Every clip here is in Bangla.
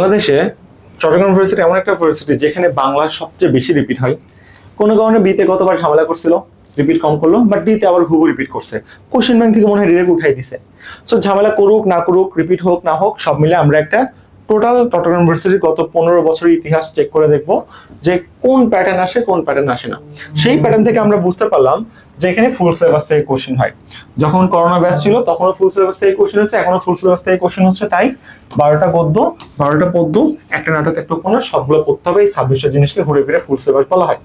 বাংলাদেশে চট্টগ্রাম ইউনিভার্সিটি এমন একটা ইউনিভার্সিটি যেখানে বাংলা সবচেয়ে বেশি রিপিট হয়। কোনো কারণে বিতে গতবার ঝামেলা করছিল রিপিট কম করল বাট ডিতে আবার হুবু রিপিট করছে। কোশ্চেন ব্যাংক থেকে মনে হয় ডিরেক্ট উঠাই দিছে। সো ঝামেলা করুক, না করুক রিপিট হোক, না হোক, সব মিলে আমরা একটা টোটাল চট্টগ্রাম ইউনিভার্সিটির গত পনেরো বছরের ইতিহাস চেক করে দেখব যে কোন প্যাটার্ন আসে, কোন প্যাটার্ন আসে না। সেই প্যাটার্ন থেকে আমরা বুঝতে পারলাম যে এখানে ফুল সিলেবাস থেকে কোশ্চেন হয়। যখন করোনা ব্যাচ ছিল, তখনও ফুল সিলেবাস থেকে কোশ্চেন হচ্ছে এখনও ফুল সিলেবাস থেকে কোশ্চেন হচ্ছে, তাই বারোটা গদ্য বারোটা পদ্য, একটা নাটক, একটা উপন্যাস, সবগুলো পড়তে হবে, এই ছাব্বিশটা জিনিসকে ঘুরে ফিরে ফুল সিলেবাস বলা হয়।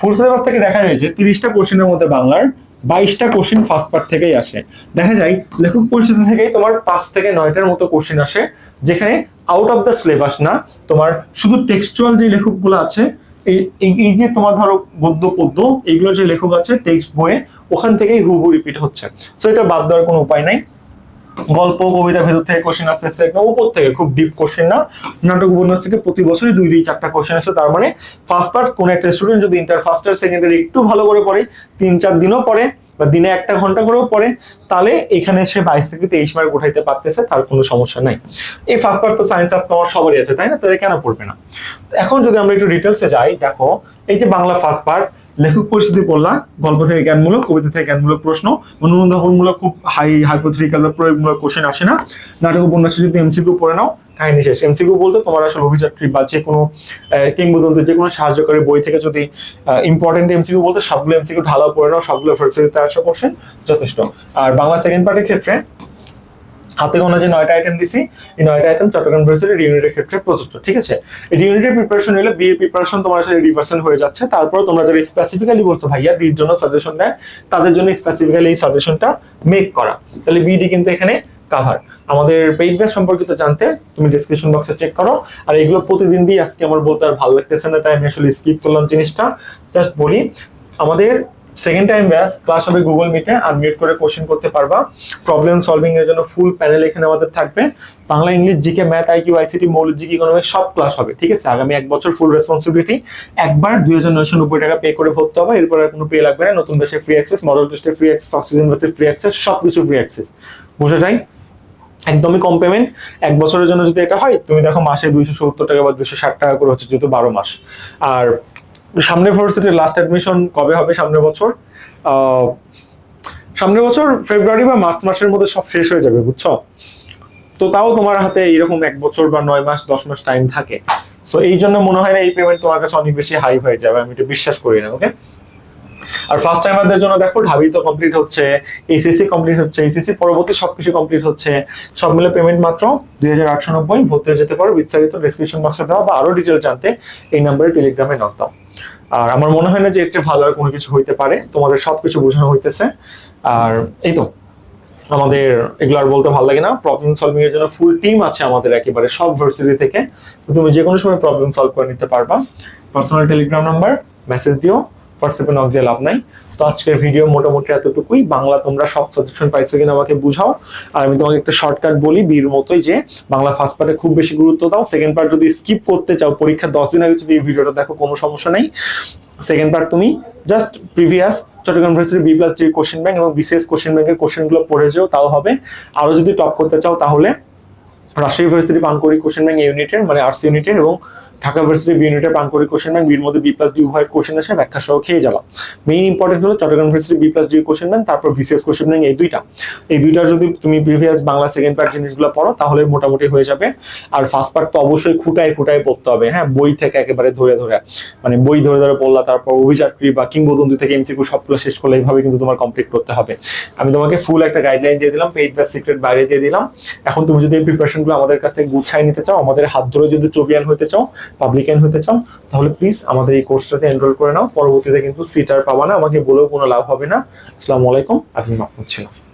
ফুল সিলেবাস থেকে দেখা যায় যে, তিরিশটা কোশ্চেনের মধ্যে বাংলার বাইশটা কোশ্চেন ফার্স্ট পার্ট থেকেই আসে। দেখা যায়, লেখক পরিচিতি থেকেই তোমার পাঁচ থেকে নয়টার মতো কোশ্চেন আসে, যেখানে আউট অফ দ্য সিলেবাস না, তোমার শুধু টেক্সচুয়াল যে লেখকগুলো আছে এই যে তোমার ধরো গদ্য পদ্য, এইগুলো যে লেখক আছে টেক্সট বইয়ে, ওখান থেকেই হুবু রিপিট হচ্ছে। সো এটা বাদ দেওয়ার কোনো উপায় নাই। গল্প কবিতা ভেতর থেকে কোশ্চেন আসছে একদম উপর থেকে, খুব ডিপ কোশ্চেন না। নাটক উপন্যাস থেকে প্রতি বছরই দুই দুই, চারটা কোশ্চেন আসে, তার মানে ফার্স্ট পার্ট কোন একটা স্টুডেন্ট যদি inter first year second year একটু ভালো করে পড়ে, তিন, চার দিনও পড়ে বা দিনে একটা ঘণ্টা করেও পড়ে, তাহলে এখানে সে বাইশ থেকে তেইশ মার্ক উঠাইতে পারতেছে, তার কোনো সমস্যা নাই। এই ফার্স্ট পার্ট তো সায়েন্স আর্টস কমার্স সবারই আছে, তাই না? তাহলে কেন পড়বে না? এখন যদি আমরা একটু ডিটেলসে যাই, দেখো, এই যে বাংলা ফার্স্ট পার্ট লেখক পরিস্থিতি পড়লা, গল্প থেকে জ্ঞানমূলক, কবিতা থেকে জ্ঞানমূলক প্রশ্ন অনুসন্ধানমূলক খুব হাই হাইপোথেটিক্যাল বা প্রয়োগমূলক কোশ্চেন আসে না। নাটক, উপন্যাসে, যদি এমসিকিউ পড়ে নাও কাহিনী শেষ। এমসিকিউ বলতে তোমার আসলে অভিযাত্রী বা যে কোনো কিংবদন্তি যে কোনো সাহায্যকারী বই থেকে যদি ইম্পর্টেন্ট এমসিকিউ বলতে সবগুলো এমসিকিউ ঢালাও পড়ে নাও, সবগুলো ফেসিলিটিতে আসা কোশ্চেন যথেষ্ট। আর বাংলা সেকেন্ড পার্টের ক্ষেত্রে, হাতে গোনা যে নয়টা আইটেম দিছি, এই নয়টা আইটেম চট্টগ্রাম ইউনিভার্সিটির ইউনিটের ক্ষেত্রে প্রযোজ্য, ঠিক আছে? ইউনিটের প্রিপারেশন হলে বিএ প্রিপারেশন তোমার আসলে পার্সেন্ট হয়ে যাচ্ছে। তারপর তোমরা যারা স্পেসিফিক্যালি বলছো, ভাইয়া ডির জন্য সাজেশন দেয়, তাদের জন্য স্পেসিফিক্যালি এই সাজেশনটা মেক করা। তাহলে বিডি কিন্তু এখানে কাভার আমাদের পেইড ব্যাচ সম্পর্কিত জানতে তুমি ডিসক্রিপশন বক্সে চেক করো। আর এগুলো প্রতিদিন দিয়ে আজকে আমার বলতে আর ভালো লাগতেছে না, তাই আমি আসলে স্কিপ করলাম জিনিসটা। জাস্ট বলি, আমাদের সেকেন্ড টাইম ব্যাচ ক্লাস হবে গুগল মিটে আনমিউট করে কোশ্চেন করতে পারবা। প্রবলেম সলভিং এর জন্য ফুল প্যানেল এখানে আমাদের থাকবে। Bangla, English, GK math IQ ICT মৌলিক জিকে ইকোনমিক্স সব ক্লাস হবে, ঠিক আছে? আগামী এক বছর ফুল রেসপন্সিবিলিটি একবার দুই হাজার নয়শো নব্বই টাকা পে করে ভরতে হবে, এরপর আর কোনো পে লাগবে না। নতুন বেসে ফ্রি অ্যাক্সেস মডেল টেস্টে ফ্রি অ্যাক্সেস অক্সিজেন বেসে ফ্রি অ্যাক্সেস সব কিছু ফ্রি অ্যাক্সেস বুঝে যাই একদমই কম পেমেন্ট এক বছরের জন্য যদি এটা হয়, তুমি দেখো মাসে দুইশো সত্তর টাকা বা দুশো ষাট টাকা করে হচ্ছে যেহেতু বারো মাস। আর সামনে ভার্সিটির লাস্ট অ্যাডমিশন কবে হবে সামনের বছর? সামনের বছর ফেব্রুয়ারি বা মার্চ মাসের মধ্যে সব শেষ হয়ে যাবে, বুঝছ? তো তাও তোমার হাতে এরকম এক বছর বা নয় মাস, দশ মাস টাইম থাকে। সো এই জন্য মনে হয় না এই পেমেন্ট তোমার কাছে অনেক বেশি হাই হয়ে যাবে, আমি এটা বিশ্বাস করি না ওকে আর ফার্স্ট টাইমারদের জন্য দেখো, ঢাবি তো কমপ্লিট হচ্ছে এইচএসসি কমপ্লিট হচ্ছে এইচএসসি পরবর্তী সবকিছু কমপ্লিট হচ্ছে। সব মিলে পেমেন্ট মাত্র দুই হাজার আটশো নব্বই, ভর্তি হয়ে যেতে পারো। বিস্তারিত ডিসক্রিপশন বক্সে দেওয়া বা আরও ডিটেল জানতে এই নাম্বারে টেলিগ্রামে নক দাও। আর আমার মনে হয় না যে চেয়ে ভালো আর কোনো কিছু হইতে পারে। তোমাদের সবকিছু বোঝানো হইতেছে। আর এই তো, আমাদের এগুলো আর বলতে ভালো লাগে না। প্রবলেম সলভিং এর জন্য ফুল টিম আছে আমাদের একেবারে, সব ভার্সিটি থেকে। তো তুমি যে কোনো সময় প্রবলেম সলভ করে নিতে পারবা। পার্সোনাল টেলিগ্রাম নাম্বার মেসেজ দিও। হোয়াটসঅ্যাপে নক দিয়ে লাভ নাই। তো আজকের ভিডিও মোটামুটি এতটুকুই। বাংলা তোমরা সব সাজেশন পাইছো কিনা আমাকে বুঝাও। আর আমি তোমাকে একটা শর্টকাট বলি বীর মতোই যে, বাংলা ফার্স্ট পার্টে খুব বেশি গুরুত্ব দাও। সেকেন্ড পার্ট যদি স্কিপ করতে চাও, পরীক্ষা দশ দিন আগে যদি এই ভিডিওটা দেখো, কোনো সমস্যা নেই। সেকেন্ড পার্ট তুমি just previous Chittagong B plus D question bank এবং বিসিএস কোশ্চেন ব্যাংকের কোশ্চেনগুলো পড়ে যেও, তাও হবে। আরও যদি টপ করতে চাও, তাহলে রাজশাহী ইউনিভার্সিটি পানকড়ি কোশ্চেন ব্যাংক ইউনিটের মানে আর্টস ইউনিটের এবং ঢাকা ইউনিভার্সিটি বি ইউনিটের কোশ্চেন ব্যাংক বির মধ্যে বি প্লাস ডি উভয়ের কোশ্চেন ব্যাখ্যা সহ খেয়ে মেইন ইম্পর্টেন্ট হলো Chittagong university B plus D question bank তারপর বিসিএস কোশ্চেন ব্যাংক এই দুইটা। এই দুইটার যদি তুমি প্রিভিয়াস বাংলা সেকেন্ড পার্ট জিনিসগুলো পড়ো, তাহলে মোটামুটি হয়ে যাবে। আর ফার্স্ট পার্ট তো অবশ্যই খুঁটায় খুঁটায় পড়তে হবে হ্যাঁ? বই থেকে একেবারে ধরে ধরে মানে বই ধরে ধরে পড়লা, তারপর অভিযাত্রী বা কিংবদন্তি থেকে এমসিকিউ সবগুলো শেষ করলে এইভাবে কিন্তু তোমার কমপ্লিট করতে হবে। আমি তোমাকে ফুল একটা গাইডলাইন দিয়ে দিলাম পেইড বা সিক্রেট বাইরে দিয়ে দিলাম। এখন তুমি যদি এই প্রিপারেশনগুলো আমাদের কাছ থেকে গুছাই নিতে চাও, আমাদের হাত ধরে যদি চবিয়ান হতে চাও পাবলিকান হতে চাও, তাহলে প্লিজ আমাদের এই কোর্সটাতে এনরোল করে নাও। পরবর্তীতে কিন্তু সিট আর পাবা না, আমাকে বলেও কোনো লাভ হবে না। আসসালামু আলাইকুম, আমি মাহমুদ ছিলাম।